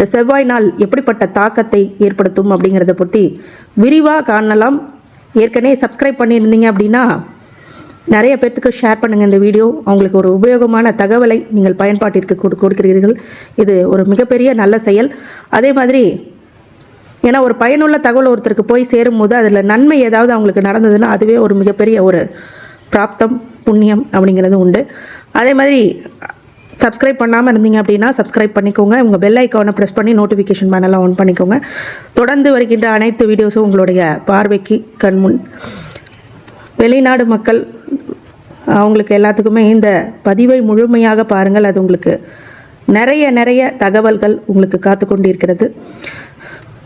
இந்த செவ்வாய் நாள் எப்படிப்பட்ட தாக்கத்தை ஏற்படுத்தும் அப்படிங்கிறத பற்றி விரிவாக காணலாம். ஏற்கனவே சப்ஸ்கிரைப் பண்ணியிருந்தீங்க அப்படின்னா நிறைய பேர்த்துக்கு ஷேர் பண்ணுங்கள் இந்த வீடியோ அவங்களுக்கு ஒரு உபயோகமான தகவலை நீங்கள் பயன்பாட்டிற்கு கொடு கொடுக்கிறீர்கள். இது ஒரு மிகப்பெரிய நல்ல செயல். அதே மாதிரி ஏன்னா ஒரு பயனுள்ள தகவல் ஒருத்தருக்கு போய் சேரும்போது அதில் நன்மை ஏதாவது அவங்களுக்கு நடந்ததுன்னா அதுவே ஒரு மிகப்பெரிய ஒரு பிராப்தம் புண்ணியம் அப்படிங்கிறது உண்டு. அதே மாதிரி சப்ஸ்கிரைப் பண்ணாமல் இருந்தீங்க அப்படின்னா சப்ஸ்கிரைப் பண்ணிக்கோங்க. உங்கள் பெல் ஐக்கானை ப்ரெஸ் பண்ணி நோட்டிஃபிகேஷன் பேனலாம் ஆன் பண்ணிக்கோங்க. தொடர்ந்து வருகின்ற அனைத்து வீடியோஸும் உங்களுடைய பார்வைக்கு கண்முன் வெளிநாடு மக்கள் அவங்களுக்கு எல்லாத்துக்குமே இந்த பதிவை முழுமையாக பாருங்கள். அது உங்களுக்கு நிறைய நிறைய தகவல்கள் உங்களுக்கு காத்து கொண்டிருக்கிறது.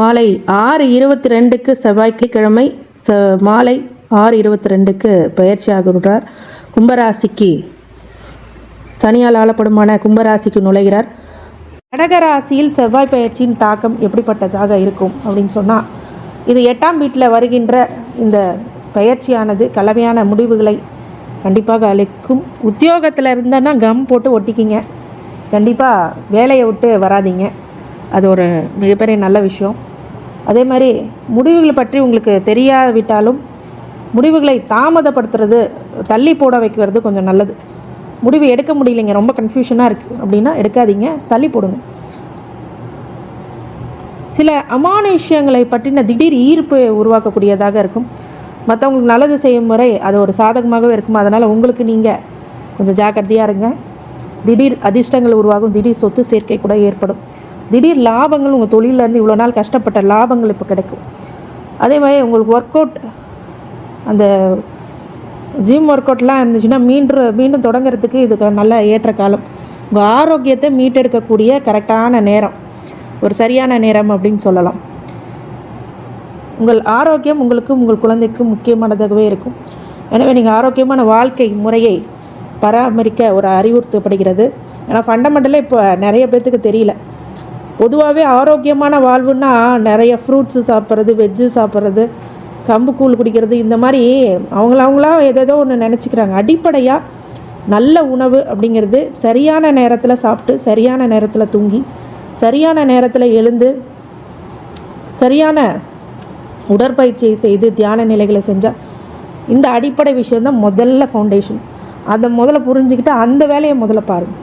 மாலை ஆறு இருபத்தி ரெண்டுக்கு செவ்வாய்க்கிழமை ச மாலை ஆறு இருபத்தி ரெண்டுக்கு பயிற்சி ஆகிறார் கும்பராசிக்கு சனியால் ஆளப்படுமான கும்பராசிக்கு நுழைகிறார். கடகராசியில் செவ்வாய் பயிற்சியின் தாக்கம் எப்படிப்பட்டதாக இருக்கும் அப்படின்னு சொன்னால் இது எட்டாம் வீட்டில் வருகின்ற இந்த பயிற்சியானது கலவையான முடிவுகளை கண்டிப்பாக அளிக்கும். உத்தியோகத்தில் இருந்தேன்னா கம் போட்டு ஒட்டிக்கிங்க. கண்டிப்பாக வேலையை விட்டு வராதீங்க. அது ஒரு மிகப்பெரிய நல்ல விஷயம். அதே மாதிரி முடிவுகளை பற்றி உங்களுக்கு தெரியாவிட்டாலும் முடிவுகளை தாமதப்படுத்துறது தள்ளி போட வைக்கிறது கொஞ்சம் நல்லது. முடிவு எடுக்க முடியலைங்க. ரொம்ப கன்ஃபியூஷனாக இருக்குது அப்படின்னா எடுக்காதீங்க. தள்ளி போடுங்க. சில அமானுஷ்யங்களை பற்றின திடீர் ஈர்ப்பு உருவாக்கக்கூடியதாக இருக்கும். மற்றவங்களுக்கு நல்லது செய்யும் முறை அது ஒரு சாதகமாகவே இருக்கும்? அதனால் உங்களுக்கு நீங்கள் கொஞ்சம் ஜாக்கிரதையாக இருங்க. திடீர் அதிர்ஷ்டங்கள் உருவாகும். திடீர் சொத்து சேர்க்கை கூட ஏற்படும். திடீர் லாபங்கள் உங்கள் தொழிலேருந்து இவ்வளோ நாள் கஷ்டப்பட்ட லாபங்கள் இப்போ கிடைக்கும். அதே மாதிரி உங்களுக்கு ஒர்க் அவுட் அந்த ஜிம் ஒர்க் அவுட்லாம் இருந்துச்சுன்னா மீண்டும் மீண்டும் தொடங்குறதுக்கு இதுக்கு நல்ல ஏற்ற காலம். உங்கள் ஆரோக்கியத்தை மீட்டெடுக்கக்கூடிய கரெக்டான நேரம். ஒரு சரியான நேரம் அப்படின்னு சொல்லலாம். உங்கள் ஆரோக்கியம் உங்களுக்கு உங்கள் குழந்தைக்கும் முக்கியமானதாகவே இருக்கும். எனவே நீங்கள் ஆரோக்கியமான வாழ்க்கை முறையை பராமரிக்க ஒரு அறிவுறுத்தப்படுகிறது. ஏன்னா ஃபண்டமெண்டலாக இப்போ நிறைய பேர்த்துக்கு தெரியல. பொதுவாகவே ஆரோக்கியமான வாழ்வுன்னா நிறைய ஃப்ரூட்ஸு சாப்பிட்றது வெஜ்ஜு சாப்பிட்றது கம்பு கூழ் குடிக்கிறது இந்த மாதிரி அவங்கள அவங்களா எதேதோ ஒன்று நினச்சிக்கிறாங்க. அடிப்படையாக நல்ல உணவு அப்படிங்கிறது சரியான நேரத்தில் சாப்பிட்டு சரியான நேரத்தில் தூங்கி சரியான நேரத்தில் எழுந்து சரியான உடற்பயிற்சியை செய்து தியான நிலைகளை செஞ்சால் இந்த அடிப்படை விஷயம் தான் முதல்ல ஃபவுண்டேஷன் அதை முதல்ல புரிஞ்சுக்கிட்டு அந்த வேலையை முதல்ல பாருங்கள்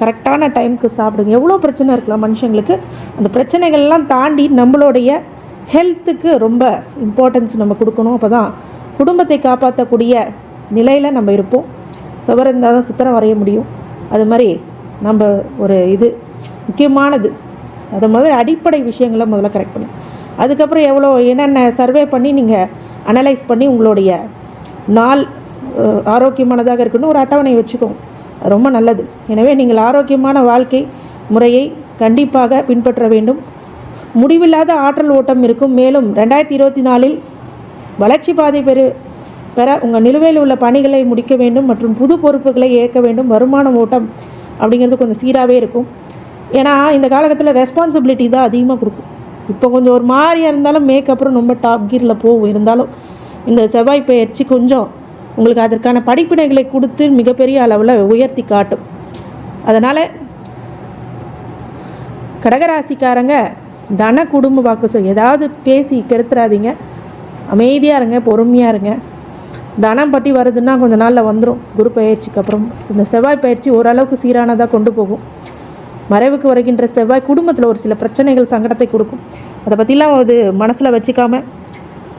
கரெக்டான டைமுக்கு சாப்பிடுங்க. எவ்வளோ பிரச்சனை இருக்கலாம் மனுஷங்களுக்கு. அந்த பிரச்சனைகள்லாம் தாண்டி நம்மளுடைய ஹெல்த்துக்கு ரொம்ப இம்பார்ட்டன்ஸ் நம்ம கொடுக்கணும். அப்போ தான் குடும்பத்தை காப்பாற்றக்கூடிய நிலையில் நம்ம இருப்போம். சுவர் இருந்தால் தான் சித்திரம் வரைய முடியும். அது மாதிரி நம்ம ஒரு இது முக்கியமானது. அதை முதல்ல அடிப்படை விஷயங்களை முதல்ல கரெக்ட் பண்ணி அதுக்கப்புறம் எவ்வளோ என்னென்ன சர்வே பண்ணி நீங்கள் அனலைஸ் பண்ணி உங்களுடைய நாள் ஆரோக்கியமானதாக இருக்குன்னு ஒரு அட்டவணை வச்சுக்கோங்க. ரொம்ப நல்லது. எனவே நீங்கள் ஆரோக்கியமான வாழ்க்கை முறையை கண்டிப்பாக பின்பற்ற வேண்டும். முடிவில்லாத ஆற்றல் ஓட்டம் இருக்கும். மேலும் ரெண்டாயிரத்தி இருபத்தி நாலில் வளர்ச்சி பாதை பெறு பெற உங்கள் நிலுவையில் உள்ள பணிகளை முடிக்க வேண்டும் மற்றும் புது பொறுப்புகளை ஏற்க வேண்டும். வருமான ஓட்டம் அப்படிங்கிறது கொஞ்சம் சீராகவே இருக்கும். ஏன்னா இந்த காலகட்டத்தில் ரெஸ்பான்சிபிலிட்டி தான் அதிகமாக கொடுக்கும். இப்போ கொஞ்சம் ஒரு மாதிரியாக இருந்தாலும் மேக்கப்புறம் ரொம்ப டாப் கீரில் போகும் இருந்தாலும் இந்த செவ்வாய் பயிற்சி கொஞ்சம் உங்களுக்கு அதற்கான படிப்பினைகளை கொடுத்து மிகப்பெரிய அளவில் உயர்த்தி காட்டும். அதனால் கடகராசிக்காரங்க தன குடும்ப வாக்கு சொல் ஏதாவது பேசி கெடுத்துறாதீங்க. அமைதியாக இருங்க பொறுமையாக இருங்க. தனம் பற்றி வருதுன்னா கொஞ்ச நாளில் வந்துடும் குரு பயிற்சிக்கு அப்புறம். இந்த செவ்வாய் பயிற்சி ஓரளவுக்கு சீரானதாக கொண்டு போகும். மறைவுக்கு வருகின்ற செவ்வாய் குடும்பத்தில் ஒரு சில பிரச்சனைகள் சங்கடத்தை கொடுக்கும். அதை பற்றிலாம் அது மனசில் வச்சுக்காம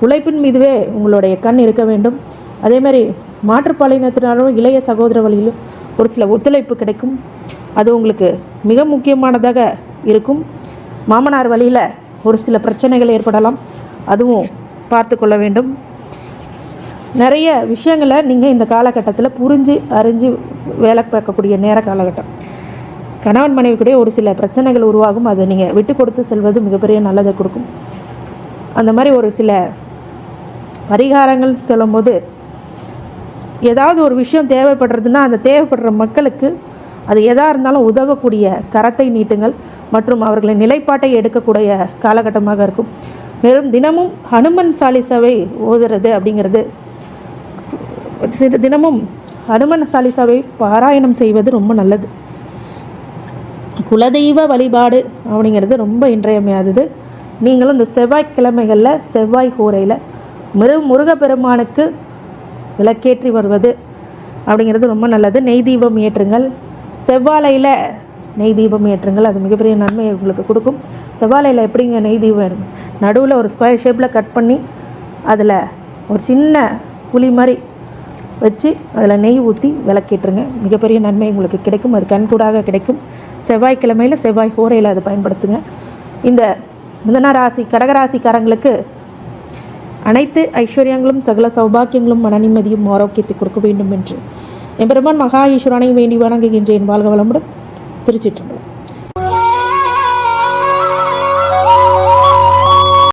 உழைப்பின் மீதுவே உங்களுடைய கண் இருக்க வேண்டும். அதே மாதிரி இளைய சகோதர வழியிலும் ஒரு சில ஒத்துழைப்பு கிடைக்கும். அது உங்களுக்கு மிக முக்கியமானதாக இருக்கும். மாமனார் வழியில் ஒரு சில பிரச்சனைகள் ஏற்படலாம். அதுவும் பார்த்து கொள்ள வேண்டும். நிறைய விஷயங்களை நீங்கள் இந்த காலகட்டத்தில் புரிஞ்சு அறிஞ்சு வேலை பார்க்கக்கூடிய நேர காலகட்டம். கணவன் மனைவி கூட ஒரு சில பிரச்சனைகள் உருவாகும். அதை நீங்கள் விட்டு கொடுத்து செல்வது மிகப்பெரிய நல்லதை கொடுக்கும். அந்த மாதிரி ஒரு சில பரிகாரங்கள் சொல்லும்போது ஏதாவது ஒரு விஷயம் தேவைப்படுறதுன்னா அந்த தேவைப்படுற மக்களுக்கு அது எதாக இருந்தாலும் உதவக்கூடிய கரத்தை நீட்டுங்கள். மற்றும் அவர்களின் நிலைப்பாட்டை எடுக்கக்கூடிய காலகட்டமாக இருக்கும். மேலும் தினமும் ஹனுமன் சாலிசாவை ஓதுறது அப்படிங்கிறது தினமும் ஹனுமன் சாலிசாவை பாராயணம் செய்வது ரொம்ப நல்லது. குலதெய்வ வழிபாடு அப்படிங்கிறது ரொம்ப இன்றையமையாதது. நீங்களும் இந்த செவ்வாய்க்கிழமைகளில் செவ்வாய் கூரையில் மிரு முருகப்பெருமானுக்கு விளக்கேற்றி வருவது அப்படிங்கிறது ரொம்ப நல்லது. நெய் தீபம் ஏற்றுங்கள். செவ்வாழையில் நெய் தீபம் ஏற்றுங்கள். அது மிகப்பெரிய நன்மையை உங்களுக்கு கொடுக்கும். செவ்வாழையில் எப்படிங்க நெய் தீபம் நடுவில் ஒரு ஸ்கொயர் ஷேப்பில் கட் பண்ணி அதில் ஒரு சின்ன புளி மாதிரி வச்சு அதில் நெய் ஊற்றி விளக்கிட்டுருங்க. மிகப்பெரிய நன்மை உங்களுக்கு கிடைக்கும். அது கண்கூடாக கிடைக்கும். செவ்வாய்க்கிழமையில் செவ்வாய் ஹோரையில் அதை பயன்படுத்துங்க. இந்த மிதன ராசி கடகராசிக்காரங்களுக்கு அனைத்து ஐஸ்வர்யங்களும் சகல சௌபாக்கியங்களும் மன நிம்மதியும் ஆரோக்கியத்தை கொடுக்க வேண்டும் என்று எம்பெருமான் மகா ஈஸ்வரனை வேண்டி வணங்குகின்றேன். வாழ்க வளமுடன். திருச்சிற்றம்பலம்